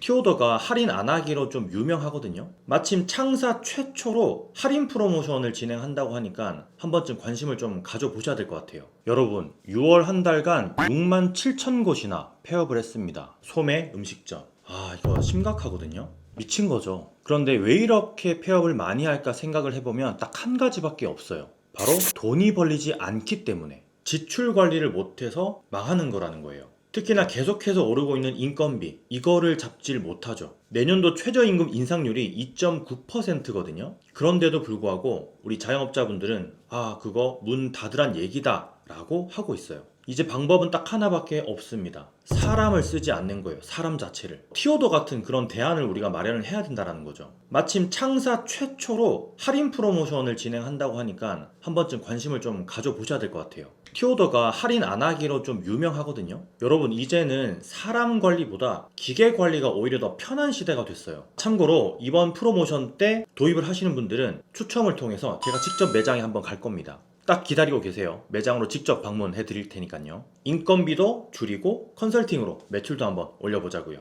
티오더가 할인 안 하기로 좀 유명하거든요. 마침 창사 최초로 할인 프로모션을 진행한다고 하니까 한 번쯤 관심을 좀 가져보셔야 될 것 같아요. 여러분, 6월 한 달간 6만 7천 곳이나 폐업을 했습니다. 소매 음식점. 아, 이거 심각하거든요. 미친 거죠. 그런데 왜 이렇게 폐업을 많이 할까 생각을 해보면 딱 한 가지밖에 없어요. 바로 돈이 벌리지 않기 때문에 지출 관리를 못해서 망하는 거라는 거예요. 특히나 계속해서 오르고 있는 인건비 이거를 잡질 못하죠. 내년도 최저임금 인상률이 2.9%거든요. 그런데도 불구하고 우리 자영업자분들은 아 그거 문 닫으란 얘기다 라고 하고 있어요. 이제 방법은 딱 하나밖에 없습니다. 사람을 쓰지 않는 거예요. 사람 자체를. 티오더 같은 그런 대안을 우리가 마련을 해야 된다는 거죠. 마침 창사 최초로 할인 프로모션을 진행한다고 하니까 한 번쯤 관심을 좀 가져보셔야 될 것 같아요. 티오더가 할인 안 하기로 좀 유명하거든요. 여러분 이제는 사람 관리보다 기계 관리가 오히려 더 편한 시대가 됐어요. 참고로 이번 프로모션 때 도입을 하시는 분들은 추첨을 통해서 제가 직접 매장에 한번 갈 겁니다. 딱 기다리고 계세요. 매장으로 직접 방문해 드릴 테니까요. 인건비도 줄이고 컨설팅으로 매출도 한번 올려보자고요.